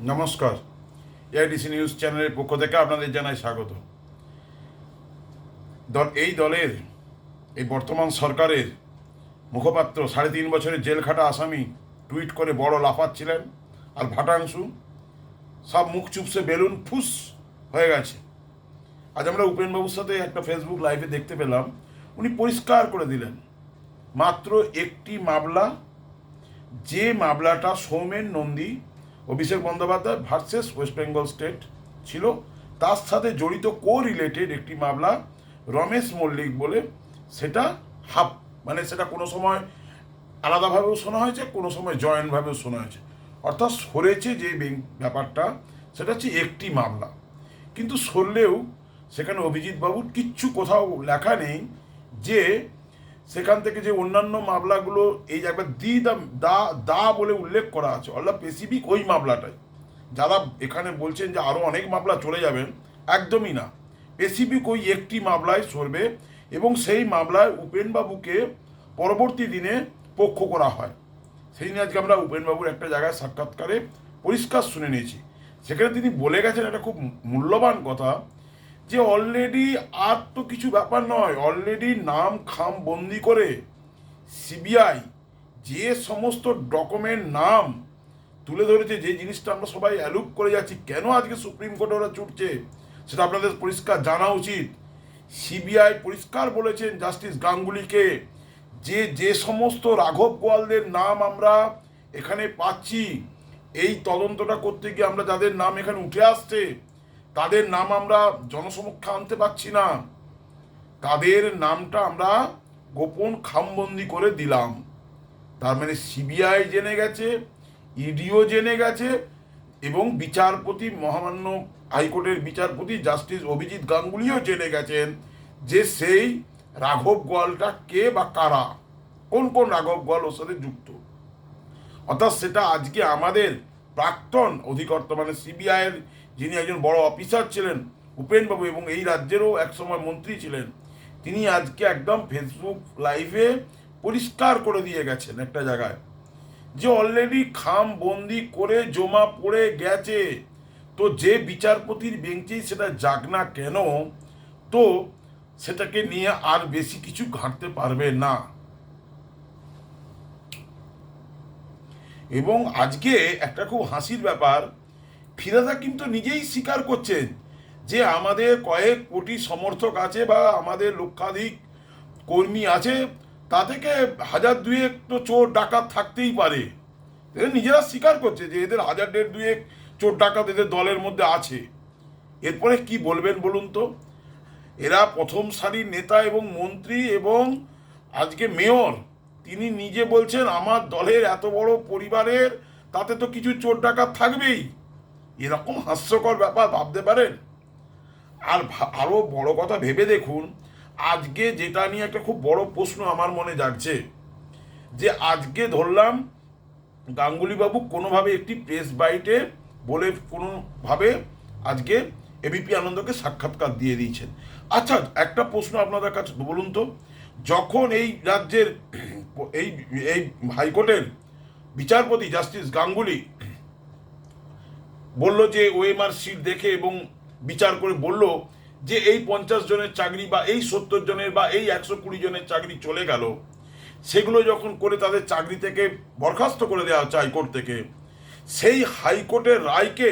নমস্কার। এআইডিসি নিউজ চ্যানেলের পক্ষ থেকে আপনাদের জানাই স্বাগত। দল এই দলের, এই বর্তমান সরকারের মুখপাত্র সাড়ে তিন বছরের জেল খাটা আসামি টুইট করে বড় লাফাচ্ছিলেন আর ভাটাংশু সব মুখ চুপসে বেলুন ফুস হয়ে গেছে। আজ আমরা উপেনবাবুর সাথে একটা ফেসবুক লাইভে দেখতে পেলাম, উনি পরিষ্কার করে দিলেন। মাত্র একটি মামলা, যে মামলাটা সৌমেন নন্দী অভিষেক বন্দ্যোপাধ্যায় ভার্সেস ওয়েস্ট বেঙ্গল স্টেট ছিল। তার সাথে জড়িত কো রিলেটেড একটি মামলা রমেশ মল্লিক বলে। সেটা হাফ মানে সেটা কোনো সময় আলাদাভাবেও শোনা হয়েছে, কোনো সময় জয়েন্টভাবেও শোনা হয়েছে। অর্থাৎ সরেছে যে ব্যাপারটা, সেটা হচ্ছে একটি মামলা। কিন্তু সরলেও সেখানে অভিজিৎ বাবুর কিচ্ছু কোথাও লেখা নেই যে সেখান থেকে যে অন্যান্য মামলাগুলো, এই একবার দি দা দা বলে উল্লেখ করা আছে অর্থাৎ স্পেসিফিক ওই মামলাটাই। যারা এখানে বলছেন যে আরও অনেক মামলা চলে যাবেন একদমই না। স্পেসিফিক ওই একটি মামলায় সরবে এবং সেই মামলায় উপেনবাবুকে পরবর্তী দিনে পক্ষ করা হয়। সেই দিন আজকে আমরা উপেনবাবুর একটা জায়গায় সাক্ষাৎকারে পরিষ্কার শুনে নিয়েছি। সেখানে তিনি বলে গেছেন একটা খুব মূল্যবান কথা যে অলরেডি আর তো কিছু ব্যাপার নয় অলরেডি নাম খাম বন্দি করে সিবিআই যে সমস্ত ডকুমেন্ট নাম তুলে ধরেছে, যে জিনিসটা আমরা সবাই অ্যালুপ করে যাচ্ছি, কেন আজকে সুপ্রিম কোর্টে ওরা ছুটছে, সেটা আপনাদের পরিষ্কার জানা উচিত। সিবিআই পরিষ্কার বলেছেন জাস্টিস গাঙ্গুলিকে যে যে সমস্ত রাঘব গোয়ালদের নাম আমরা এখানে পাচ্ছি, এই তদন্তটা করতে গিয়ে আমরা যাদের নাম এখানে উঠে আসছে তাদের নাম আমরা জনসমক্ষে আনতে পারছি না। তাদের নামটা আমরা গোপন খামবন্দি করে দিলাম। তার মানে সিবিআই জেনে গেছে, ইডিও জেনে গেছে এবং বিচারপতি মহামান্য হাইকোর্টের বিচারপতি জাস্টিস অভিজিৎ গাঙ্গুলিও জেনে গেছেন যে সেই রাঘব গোয়ালটা কে বা কারা? কোন কোন রাঘব গোয়াল ওর সাথে যুক্ত? অর্থাৎ সেটা আজকে আমাদের প্রাক্তন অধিকর্তা মানে সিবিআইয়ের যিনি একজন বড় অফিসার ছিলেন, উপেনবাবু, এবং এই রাজ্যেরও একসময় মন্ত্রী ছিলেন, তিনি আজকে একদম ফেসবুক লাইভে পরিষ্কার করে দিয়ে গেছেন একটা জায়গায় যে অলরেডি খাম বন্দি করে জমা পড়ে গেছে। তো যে বিচারপতির বেঞ্চেই সেটা যাক না কেন, তো সেটাকে নিয়ে আর বেশি কিছু ঘাঁটতে পারবে না। এবং আজকে একটা খুব হাসির ব্যাপার ফিরাদ কিন্তু নিজেই স্বীকার করছেন যে আমাদের কয়েক কোটি সমর্থক আছে বা আমাদের লক্ষাধিক কর্মী আছে, তা থেকে হাজার দুয়েক তো চোর ডাকাত থাকতেই পারে। এরা নিজেরা স্বীকার করছে যে এদের হাজার দেড় দুয়েক চোর ডাকাত এদের দলের মধ্যে আছে। এরপরে কি বলবেন বলুন তো? এরা প্রথম সারির নেতা এবং মন্ত্রী এবং আজকে মেয়র। তিনি নিজে বলছেন, আমার দলের এত বড় পরিবারের তাতে তো কিছু চোর ডাকাত থাকবেই। এরকম হাস্যকর ব্যাপার ভাবতে পারেন? আর ভা- আরও বড় কথা ভেবে দেখুন, আজকে যেটা নিয়ে একটা খুব বড় প্রশ্ন আমার মনে জাগছে। যে আজকে ধরলাম, গাঙ্গুলিবাবু কোনোভাবে একটি প্রেস বাইটে বলে কোনোভাবে আজকে এবিপি আনন্দকে সাক্ষাৎকার দিয়ে দিয়েছেন। আচ্ছা একটা প্রশ্ন আপনাদের কাছে, বলুন তো। যখন এই রাজ্যের, এই এই হাইকোর্টের বিচারপতি জাস্টিস গাঙ্গুলি বলল যে ওএমআর সিট দেখে এবং বিচার করে বলল যে এই পঞ্চাশ জনের চাকরি বা এই সত্তর জনের বা এই একশো কুড়ি জনের চাকরি চলে গেল। সেগুলো যখন করে তাদের চাকরি থেকে বরখাস্ত করে দেওয়া হচ্ছে হাইকোর্ট থেকে, সেই হাইকোর্টের রায়কে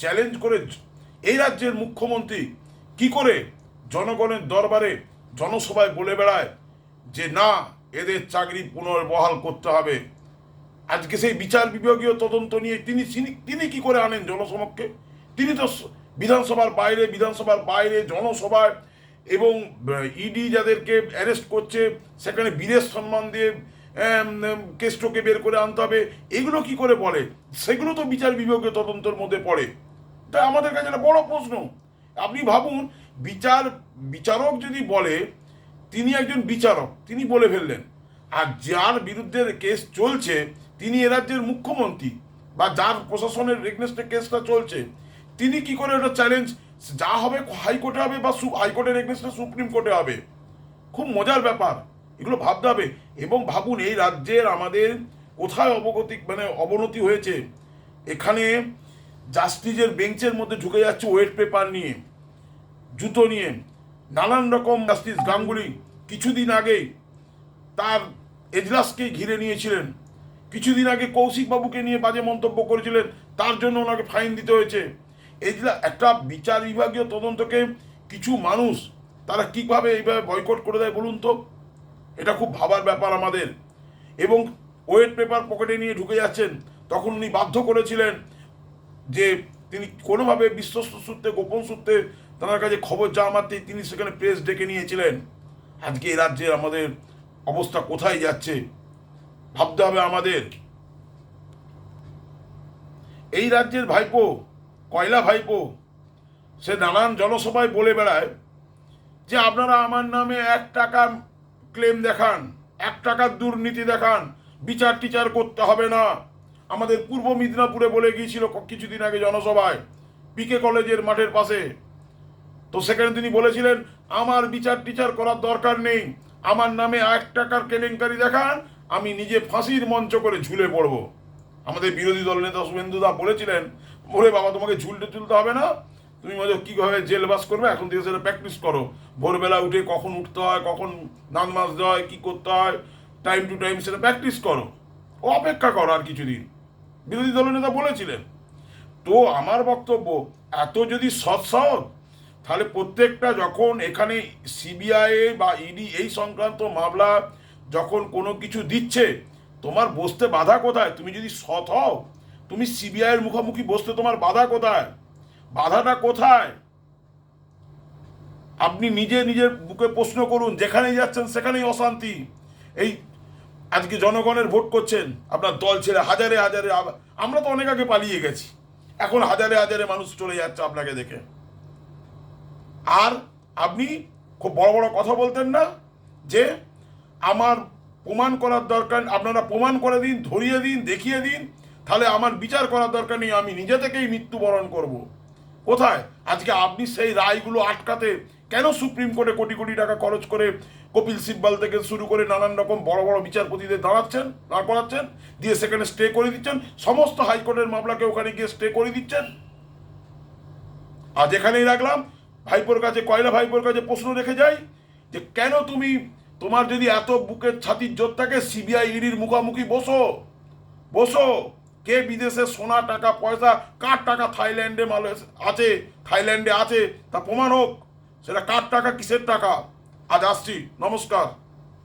চ্যালেঞ্জ করে এই রাজ্যের মুখ্যমন্ত্রী কি করে জনগণের দরবারে জনসভায় বলে বেড়ায় যে না, এদের চাকরি পুনর্বহাল করতে হবে। আজকে সেই বিচার বিভাগীয় তদন্ত নিয়ে তিনি তিনি- কি করে আনেন জনসমক্ষে? তিনি তো বিধানসভার বাইরে বিধানসভার বাইরে, জনসভায়, এবং ইডি যাদেরকে অ্যারেস্ট করছে, সেখানে বিদেশ সম্মান দিয়ে কেষ্টকে বের করে আনতে হবে, এগুলো কি করে বলে? সেগুলো তো বিচার বিভাগীয় তদন্তের মধ্যে পড়ে। তাই আমাদের কাছে একটা বড় প্রশ্ন। আপনি ভাবুন, বিচার, বিচারক যদি বলে, তিনি একজন বিচারক, তিনি বলে ফেললেন, আর যার বিরুদ্ধে কেস চলছে তিনি এ রাজ্যের মুখ্যমন্ত্রী বা যার প্রশাসনের রেগনেস্টে কেসটা চলছে, তিনি কি করে ওটা চ্যালেঞ্জ যা হবে হাইকোর্টে হবে বা হাইকোর্টের রেগনেস্টে সুপ্রিম কোর্টে হবে? খুব মজার ব্যাপার। এগুলো ভাবতে হবে। এবং ভাবুন, এই রাজ্যের আমাদের কোথায় অবগতি মানে অবনতি হয়েছে? এখানে জাস্টিসের বেঞ্চের মধ্যে ঢুকে যাচ্ছে ওয়েট পেপার নিয়ে, জুতো নিয়ে। নানান রকম জাস্টিস গাঙ্গুলি কিছুদিন আগেই তার এজলাসকেই ঘিরে নিয়েছিলেন। কিছুদিন আগে কৌশিক বাবুকে নিয়ে বাজে মন্তব্য করেছিলেন, তার জন্য ওনাকে ফাইন দিতে হয়েছে। এজলা একটা বিচার বিভাগীয় তদন্তকে কিছু মানুষ, তারা কীভাবে এইভাবে বয়কট করে দেয় বলুন তো? এটা খুব ভাবার ব্যাপার আমাদের। এবং ওয়েট পেপার পকেটে নিয়ে ঢুকে যাচ্ছেন, তখন উনি বাধ্য করেছিলেন যে তিনি কোনোভাবে বিশ্বস্ত সূত্রে, গোপন সূত্রে তার কাছে খবর মাত্রই তিনি সেখানে প্রেস ডেকে নিয়েছিলেন। আজকে এই রাজ্যে আমাদের অবস্থা কোথায় যাচ্ছে? ভাবতে হবে আমাদের। এই রাজ্যের ভাইপো, কয়লা ভাইপো, সে নানান জনসভায় বলে বেড়ায় যে আপনারা আমার নামে এক টাকা ক্লেম দেখান, এক টাকার দুর্নীতি দেখান, বিচার টিচার করতে হবে না। আমাদের পূর্ব মিদনাপুরে বলে গিয়েছিল কিছুদিন আগে জনসভায়, পিকে কলেজের মাঠের পাশে। তো সেখানে তিনি বলেছিলেন, আমার বিচার টিচার করার দরকার নেই। আমার নামে এক টাকার কেলেঙ্কারি দেখান আমি নিজে ফাঁসির মঞ্চ করে ঝুলে পড়ব। আমাদের বিরোধী দল নেতা শুভেন্দুদা বলেছিলেন বলে বাবা, তোমাকে ঝুলতে তুলতে হবে না। তুমি মজা কীভাবে জেল বাস করবে, এখন থেকে সেটা প্র্যাকটিস করো। ভোরবেলা উঠে কখন উঠতে হয়, কখন নান মাজতে হয়, কী করতে হয় টাইম টু টাইম সেটা প্র্যাকটিস করো। ও অপেক্ষা করো আর কিছুদিন। বিরোধী দলনেতা বলেছিলেন, তো আমার বক্তব্য, এত যদি সৎ সৎ, তাহলে প্রত্যেকটা যখন এখানে সিবিআই বা ইডি এই সংক্রান্ত মামলা যখন কোনো কিছু দিচ্ছে, তোমার বসতে বাধা কোথায়? তুমি যদি সৎ হও, তুমি সিবিআইয়ের মুখোমুখি বসতে তোমার বাধা কোথায়? বাধাটা কোথায়? আপনি নিজে নিজের বুকে প্রশ্ন করুন, যেখানেই যাচ্ছেন সেখানেই অশান্তি। এই আজকে জনগণের ভোট করছেন, আপনার দল ছেড়ে হাজারে হাজারে আমরা তো অনেক আগে পালিয়ে গেছি। এখন হাজারে হাজারে মানুষ চলে যাচ্ছে আপনাকে দেখে। আর আপনি খুব বড় বড় কথা বলতেন না যে আমার প্রমাণ করার দরকার, আপনারা প্রমাণ করে দিন, ধরিয়ে দিন, দেখিয়ে দিন, তাহলে আমার বিচার করার দরকার নেই, আমি নিজে থেকেই মৃত্যুবরণ করব। কোথায় আজকে আপনি সেই রায়গুলো আটকাতে কেন সুপ্রিম কোর্টে কোটি কোটি টাকা খরচ করে কপিল সিব্বাল থেকে শুরু করে নানান রকম বড় বড় বিচারপতিদের দাঁড়াচ্ছেন, দাঁড় করাচ্ছেন, দিয়ে সেখানে স্টে করে দিচ্ছেন, সমস্ত হাইকোর্টের মামলাকে ওখানে গিয়ে স্টে করে দিচ্ছেন আজ এখানেই রাখলাম, ভাইপোর কাছে, কয়লা ভাইপোর কাছে প্রশ্ন রেখে যাই যে কেন তুমি তোমার যদি এত বুকের ছাতির জোর থাকে, সিবিআই ইডির মুখোমুখি বসো। বসো। কে বিদেশে সোনা টাকা, পয়সা, কার টাকা থাইল্যান্ডে আছে থাইল্যান্ডে আছে, তা প্রমাণ হোক। সেটা কার টাকা, কিসের টাকা? আজ আসছি। নমস্কার।